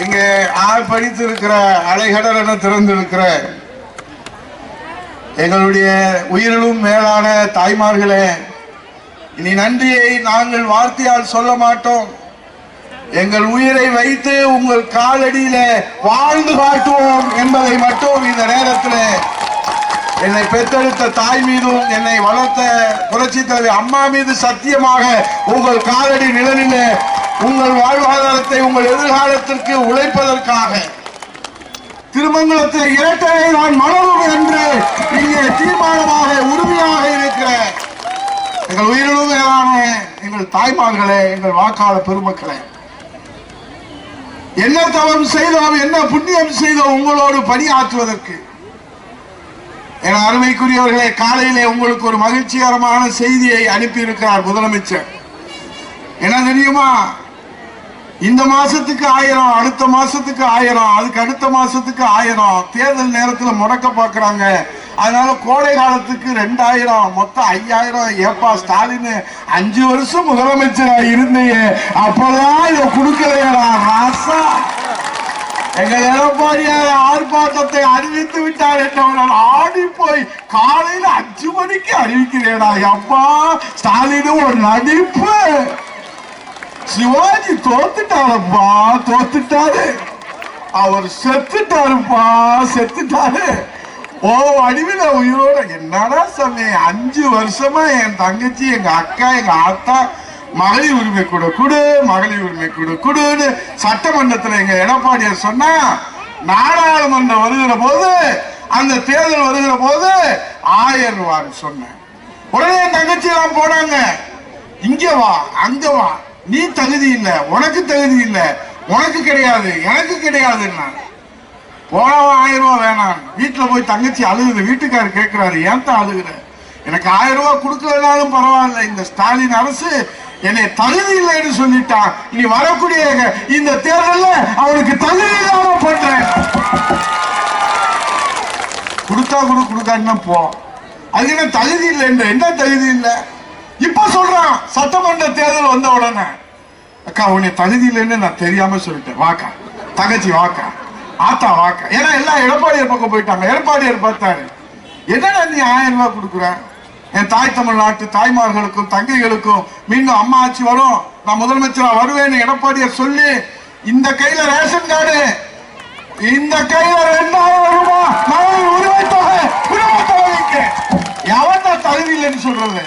இங்கே ஆள் இருக்கிற அலைகடல் என திறந்திருக்கிற எங்களுடைய உயிரிலும் மேலான தாய்மார்களே இனி நன்றியை நாங்கள் வார்த்தையால் சொல்ல மாட்டோம். எங்கள் உயிரை வைத்து உங்கள் காலடியில வாழ்ந்து காட்டுவோம் என்பதை மட்டும் இந்த நேரத்தில் என்னை பெற்றெடுத்த தாய் மீதும் என்னை வளர்த்த புரட்சி தலைவி அம்மா மீது சத்தியமாக உங்கள் காலடி நிழலில் உங்கள் வாழ்வாதாரத்தை உங்கள் எதிர்காலத்திற்கு உழைப்பதற்காக. திருமங்கலத்தில் இரட்டையை நான் மலரும் என்று இங்கே தீர்மானமாக உறுதியாக இருக்கிறேன். எங்கள் உயிரிலும் எங்கள் தாய்மார்களே எங்கள் வாக்காளர் பெருமக்களே. என்ன தவறு செய்தோம் என்ன புண்ணியம் செய்தோம் உங்களோடு பணியாற்றுவதற்கு. என அருமைக்குரியவர்களே காலையிலே உங்களுக்கு ஒரு மகிழ்ச்சிகரமான செய்தியை அனுப்பியிருக்கிறார் முதலமைச்சர். என்ன தெரியுமா? இந்த மாசத்துக்கு ஆயிரம் அடுத்த மாசத்துக்கு ஆயிரம் அதுக்கு அடுத்த மாசத்துக்கு ஆயிரம். தேர்தல் நேரத்தில் முடக்க பாக்குறாங்க. அதனால கோடை காலத்துக்கு ரெண்டாயிரம் மொத்தம் ஐயாயிரம். ஏப்பா ஸ்டாலின் அஞ்சு வருஷம் முதலமைச்சரா இருந்தீங்க. அப்பதான் இதை கொடுக்கலையா ராசா. எங்கள் எடப்பாடியார் ஆர்ப்பாட்டத்தை அறிவித்து விட்டார் என்றவர்கள் ஆடி போய் காலையில அஞ்சு மணிக்கு அறிவிக்கிறேடா. அப்பா ஸ்டாலின் ஒரு நடிப்பு. சிவாஜி தோத்துட்டாரப்பா தோத்துட்டாரு. அவர் செத்துட்டாருப்பா செத்துட்டாரு. ஓ வடிவில உயிரோட என்னடா சாமி அஞ்சு வருஷமா என் தங்கச்சி எங்க அக்கா எங்க ஆத்தா மகளிர் உரிமை கொடு கொடு மகளிர் உரிமை கொடு கொடுன்னு சட்டமன்றத்துல எங்க எடப்பாடியார் சொன்னா நாடாளுமன்றம் வருகிற போது அந்த தேர்தல் வருகிற போது ஆயிரம் ரூபான்னு சொன்னேன். உடனே என் தங்கச்சி எல்லாம் போனாங்க. இங்க வா அங்க வா. நீ தகுதி இல்லை உனக்கு தகுதி இல்லை உனக்கு கிடையாது எனக்கு கிடையாதுன்னா. போனவன் ஆயிரம் ரூபா வேணாம். வீட்டில் போய் தங்கச்சி அழுகுது வீட்டுக்காரர் கேட்கிறாரு ஏன் தான் அழுகுற? எனக்கு ஆயிரம் ரூபா கொடுக்கலனாலும் பரவாயில்ல இந்த ஸ்டாலின் அரசு என்னை தகுதி இல்லைன்னு சொல்லிட்டான் இனி வரக்கூடிய இந்த தேர்தலில் அவனுக்கு தகுதி இல்லாம பண்றேன் கொடுத்தா கூட கொடுக்காட்டினா போ. அது என்ன தகுதி இல்லை என்ன தகுதி இல்லை? சொல்றான் சட்டமன்ற தேர்தல் வந்த உடனே அக்கா உன்னை தகுதி இல்லைன்னு நான் தெரியாம சொல்லிட்டேன். வாக்கா. தங்கச்சி வாக்கா. ஆத்தா வாக்கா. ஏன்னா எல்லாம் எடப்பாடியார் பக்கம் போயிட்டாங்க. எடப்பாடியார் பார்த்தாரு. என்னடா நீ ஆயிரம் ரூபாய் கொடுக்குற? என் தாய் தமிழ்நாட்டு தாய்மார்களுக்கும் தங்கைகளுக்கும் மீண்டும் அம்மா ஆட்சி வரும். நான் முதலமைச்சரா வருவேன்னு எடப்பாடியார் சொல்லி இந்த கையில ரேஷன் கார்டு. இந்த கையில ரெண்டாயிரம் ரூபாய் உரிமை தொகை உரிமை தொகைக்கு எவன் தான் தகுதி இல்லைன்னு சொல்றது?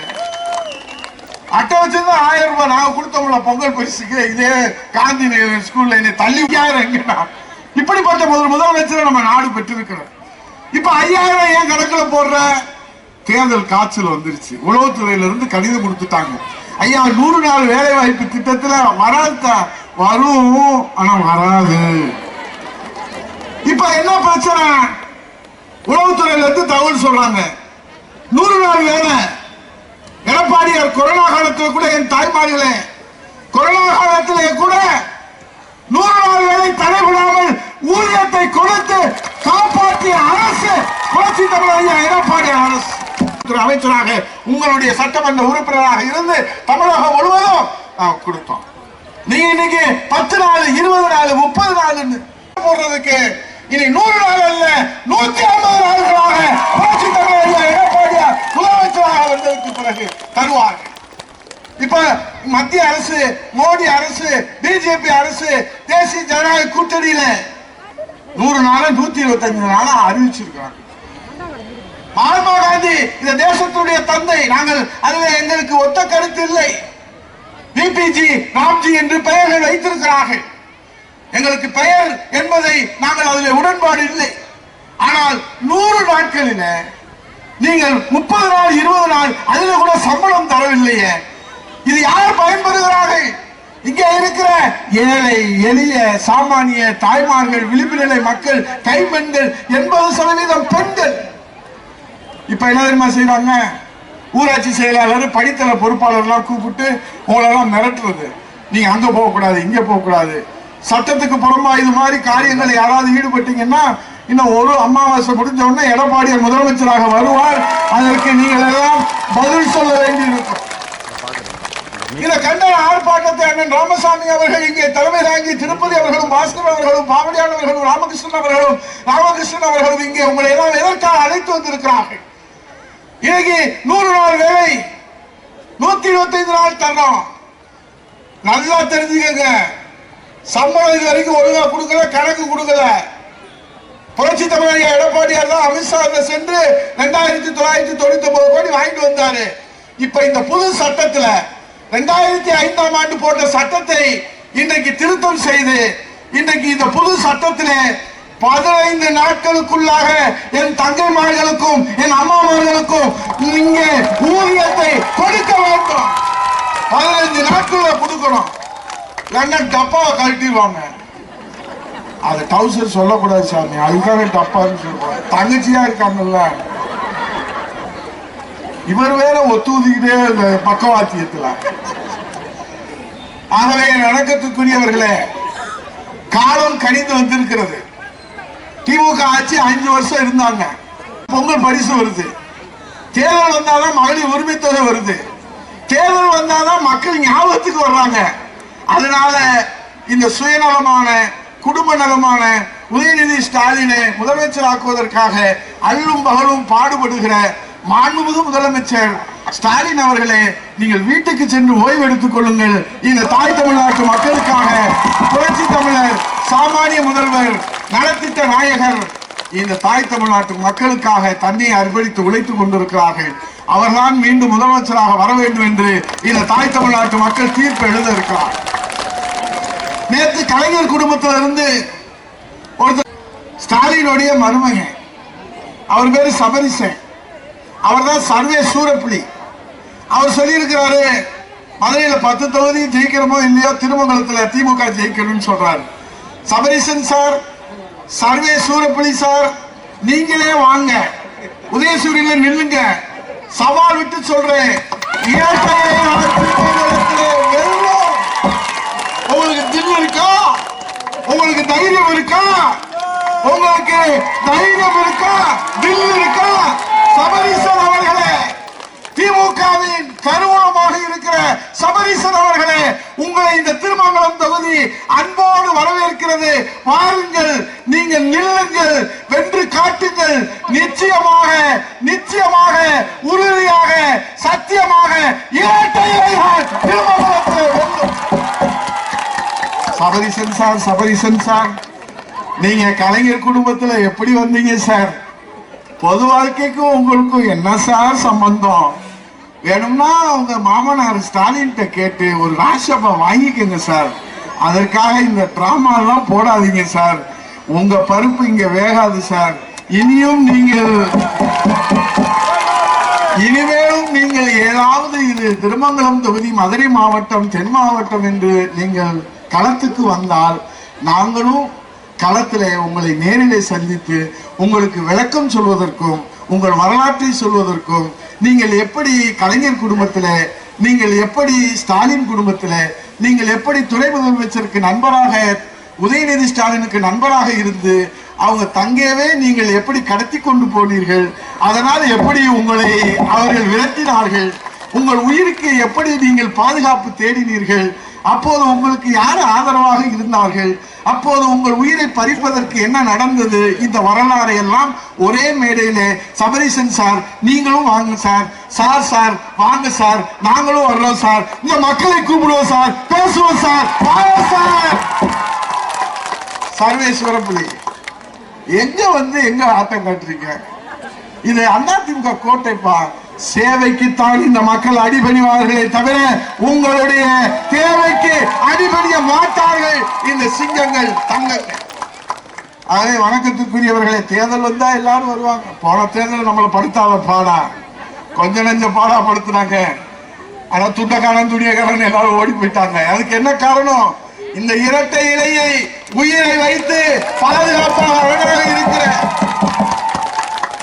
அட்டை வச்சிருந்தா ஆயிரம் ரூபாய் நாங்க கொடுத்தோம்ல பொங்கல் பரிசுக்கு இதே காந்தி நகர் ஸ்கூல்ல என்னை தள்ளி ஐயாயிரம் இப்படிப்பட்ட முதல் முதலமைச்சரை நம்ம நாடு பெற்றிருக்கிறோம். இப்ப ஐயாயிரம் ஏன் கணக்குல போடுற? தேர்தல் காய்ச்சல் வந்துருச்சு. உளவுத்துறையில இருந்து கடிதம் கொடுத்துட்டாங்க. ஐயா நூறு நாள் வேலை வாய்ப்பு திட்டத்துல வராத? வரும் ஆனா வராது. இப்ப என்ன பிரச்சனை? உளவுத்துறையில இருந்து தகவல் சொல்றாங்க. நூறு நாள் வேலை. எடப்பாடியார் கொரோனா காலத்தில் கூட என் தாய்மார்களே கொரோனா காலத்திலே கூட நூறு நாள் வேலை தடைபடாமல் ஊதியத்தை கொடுத்து காப்பாற்றிய அரசு புரட்சி தமிழ் எடப்பாடியார் அரசு. அமைச்சராக உங்களுடைய சட்டமன்ற உறுப்பினராக இருந்து தமிழகம் முழுவதும் நாம் கொடுத்தோம். நீங்க இன்னைக்கு பத்து நாள் இருபது நாள் முப்பது நாள் போடுறதுக்கு இனி நூறு நாள் அல்ல நூத்தி ஐம்பது நாள்களாக புரட்சி தமிழ் முதலமைச்சராக வந்ததற்கு பிறகு தருவார்கள் இப்ப மத்திய அரசு மோடி அரசு பிஜேபி அரசு தேசிய ஜனநாயக கூட்டணியில நூறு நாள நூத்தி இருபத்தி அஞ்சு நாளா அறிவிச்சிருக்காங்க மகாத்மா காந்தி இந்த தேசத்துடைய தந்தை நாங்கள் அதில் எங்களுக்கு ஒத்த கருத்து இல்லை. பிபிஜி ராம்ஜி என்று பெயர்கள் வைத்திருக்கிறார்கள். எங்களுக்கு பெயர் என்பதை நாங்கள் அதில் உடன்பாடு இல்லை. ஆனால் நூறு நாட்களில நீங்கள் முப்பது நாள் இருபது நாள் அதுல கூட சம்பளம் தரவில்லையே. இது யார் பயன்பெறுகிறார்கள்? இங்கே இருக்கிற ஏழை எளிய சாமானிய தாய்மார்கள் விளிம்பு நிலை மக்கள் கைப்பெண்கள் எண்பது சதவீதம் பெண்கள். இப்ப என்ன தெரியுமா செய்யறாங்க ஊராட்சி செயலாளர் படித்தள பொறுப்பாளர்லாம் கூப்பிட்டு உங்களெல்லாம் மிரட்டுறது. நீங்க அங்க போகக்கூடாது இங்க போகக்கூடாது. சட்டத்துக்கு புறமா இது மாதிரி காரியங்களை யாராவது ஈடுபட்டீங்கன்னா இன்னும் ஒரு அமாவாசை முடிஞ்ச உடனே எடப்பாடியார் முதலமைச்சராக வருவார். அதற்கு நீங்கள் எல்லாம் பதில் சொல்ல வேண்டியிருக்கும். இதை இந்த கண்டன ஆர்ப்பாட்டத்தை அண்ணன் ராமசாமி அவர்கள் இங்கே தலைமை தாங்கி திருப்பதி அவர்களும் பாஸ்கர் அவர்களும் பாவடியான் அவர்களும் ராமகிருஷ்ணன் அவர்களும் ராமகிருஷ்ணன் அவர்களும் இங்கே உங்களை எல்லாம் எதற்காக அழைத்து வந்திருக்கிறார்கள்? இன்னைக்கு நூறு நாள் வேலை நூத்தி இருபத்தி ஐந்து நாள் தர்றோம் நல்லா தெரிஞ்சுக்கங்க. சம்பளம் இது வரைக்கும் ஒழுங்கா கொடுக்கல கணக்கு கொடுக்கல. புரட்சி தமிழக எடப்பாடியார் தான் அமித்ஷா சென்று ரெண்டாயிரத்தி தொள்ளாயிரத்தி தொண்ணூத்தி ஒன்பது கோடி வாங்கிட்டு வந்தாரு. இப்ப இந்த புது சட்டத்துல ரெண்டாயிரத்தி ஐந்தாம் ஆண்டு போட்ட சட்டத்தை இன்றைக்கு திருத்தம் செய்து இன்றைக்கு இந்த புது சட்டத்திலே பதினைந்து நாட்களுக்குள்ளாக என் தங்கைமார்களுக்கும் என் அம்மாமார்களுக்கும் இங்கே ஊதியத்தை கொடுக்க வேண்டும். பதினைந்து நாட்கள் கொடுக்கணும். இல்லைன்னா டப்பாவை கழட்டிடுவாங்க. அது டவுசர் சொல்லக்கூடாது சாமி. அதுக்காக டப்பான்னு சொல்லுவாங்க. தங்கச்சியா இருக்காங்கல்ல. இவர் வேற ஒத்துக்கிட்டே இந்த பக்கவாத்தியத்துல. ஆகவே நடக்கத்துக்குரியவர்களே காலம் கணிந்து வந்திருக்கிறது. திமுக ஆட்சி அஞ்சு வருஷம் இருந்தாங்க. பொங்கல் பரிசு வருது. தேர்தல் வந்தாதான் மகளிர் உரிமை தொகை வருது. தேர்தல் வந்தாதான் மக்கள் ஞாபகத்துக்கு வர்றாங்க. அதனால இந்த சுயநலமான குடும்ப நலமான உதயநிதி ஸ்டாலினை முதலமைச்சர் ஆக்குவதற்காக அல்லும் பகலும் பாடுபடுகிற மாண்புமிகு முதலமைச்சர் ஸ்டாலின் அவர்களே நீங்கள் வீட்டுக்கு சென்று ஓய்வு எடுத்துக் கொள்ளுங்கள். இந்த தாய் தமிழ்நாட்டு மக்களுக்காக புரட்சி தமிழர் சாமானிய முதல்வர் நலத்திட்ட நாயகர் இந்த தாய் தமிழ்நாட்டு மக்களுக்காக தன்னை அர்ப்பணித்து உழைத்துக் கொண்டிருக்கிறார்கள். அவர்தான் மீண்டும் முதலமைச்சராக வர வேண்டும் என்று இந்த தாய் தமிழ்நாட்டு மக்கள் தீர்ப்பு எழுத இருக்கிறார் நேற்று கலைஞர் குடும்பத்திலிருந்து ஒருத்தர் ஸ்டாலினுடைய மருமகன். அவர் பேரு சபரிசன். அவர் தான் சர்வே சூரப்புலி. அவர் சொல்லியிருக்கிறாரு மதுரையில் பத்து தொகுதி ஜெயிக்கிறோமோ இல்லையோ திருமங்கலத்தில் திமுக ஜெயிக்கணும்னு சொல்றாரு. சபரிசன் சார் சர்வே சூரப்புலி சார் நீங்களே வாங்க. உதயசூரியில நில்லுங்க. சவால் விட்டு சொல்றேன் இயற்கையை நான் திருமங்கலத்திலே வெல்வோம் உங்களுக்கு தில் இருக்கா உங்களுக்கு தைரியம் இருக்கா உங்களுக்கு தைரியம் இருக்கா வில் இருக்கா? சபரீசன் அவர்களே திமுகவின் கருவூலமாக இருக்கிற சபரீசன் அவர்களே உங்களை இந்த திருமங்கலம் தொகுதி அன்போடு வரவேற்கிறது. வாருங்கள் நீங்கள் நில்லுங்கள் வென்று காட்டுங்கள். நிச்சயமாக நிச்சயமாக உறுதியாக சத்தியமாக இரட்டை திருமங்கலத்தில் சபரிசன் சார் சபரிசன் சார். நீங்க கலைஞர் குடும்பத்துல எப்படி வந்தீங்க சார்? பொது வாழ்க்கைக்கும் உங்களுக்கும் என்ன சார் சம்பந்தம்? வேணும்னா உங்க மாமனார் ஸ்டாலின் கேட்டு ஒரு ராஜ்சபா வாங்கிக்கோங்க சார். அதற்காக இந்த டிராமா எல்லாம் போடாதீங்க சார். உங்க பருப்பு இங்க வேகாது சார். இனியும் நீங்கள் இனிமேலும் நீங்கள் ஏதாவது இது திருமங்கலம் தொகுதி மதுரை மாவட்டம் தென் மாவட்டம் என்று நீங்கள் களத்துக்கு வந்தால் நாங்களும் களத்தில் உங்களை நேரிலே சந்தித்து உங்களுக்கு விளக்கம் சொல்வதற்கும் உங்கள் வரலாற்றை சொல்வதற்கும் நீங்கள் எப்படி கலைஞர் குடும்பத்தில் நீங்கள் எப்படி ஸ்டாலின் குடும்பத்தில் நீங்கள் எப்படி துணை முதலமைச்சருக்கு நண்பராக உதயநிதி ஸ்டாலினுக்கு நண்பராக இருந்து அவங்க தங்கவே நீங்கள் எப்படி கடத்தி கொண்டு போனீர்கள் அதனால் எப்படி உங்களை அவர்கள் விரட்டினார்கள் உங்கள் உயிருக்கு எப்படி நீங்கள் பாதுகாப்பு தேடினீர்கள்? அப்போது உங்களுக்கு யார் ஆதரவாக இருந்தார்கள்? அப்போது உங்கள் உயிரை பறிப்பதற்கு என்ன நடந்தது? இந்த வரலாறு எல்லாம் ஒரே மேடையில சபரீசன் சார் நீங்களும் வாங்க சார். சார் சார் வாங்க சார். நாங்களும் வர்றோம் சார். இந்த மக்களை கூப்பிடுவோம் சார். பேசுவோம் சார். வாங்க சார். சர்வேஸ்வரப்புலி எங்க வந்து எங்க ஆட்டம் காட்டுறீங்க? இது அதிமுக கோட்டைப்பா. சேவைக்குத்தான் இந்த மக்கள் அடிபணிவார்களே தவிர உங்களுடைய தேவைக்கு அடிபணிய மாட்டார்கள் இந்த சிங்கங்கள் தங்கங்கள். அதே வணக்கத்துக்குரியவர்களே தேர்தல் வந்தா எல்லாரும் வருவாங்க. போன தேர்தல் நம்மளை படுத்தாத பாடா. கொஞ்ச நெஞ்ச பாடா படுத்துனாங்க. ஆனா துண்டக்காரன் துணியக்காரன் எல்லாரும் ஓடி போயிட்டாங்க. அதுக்கு என்ன காரணம்? இந்த இரட்டை இலையை உயிரை வைத்து பாதுகாப்பாக இருக்கிற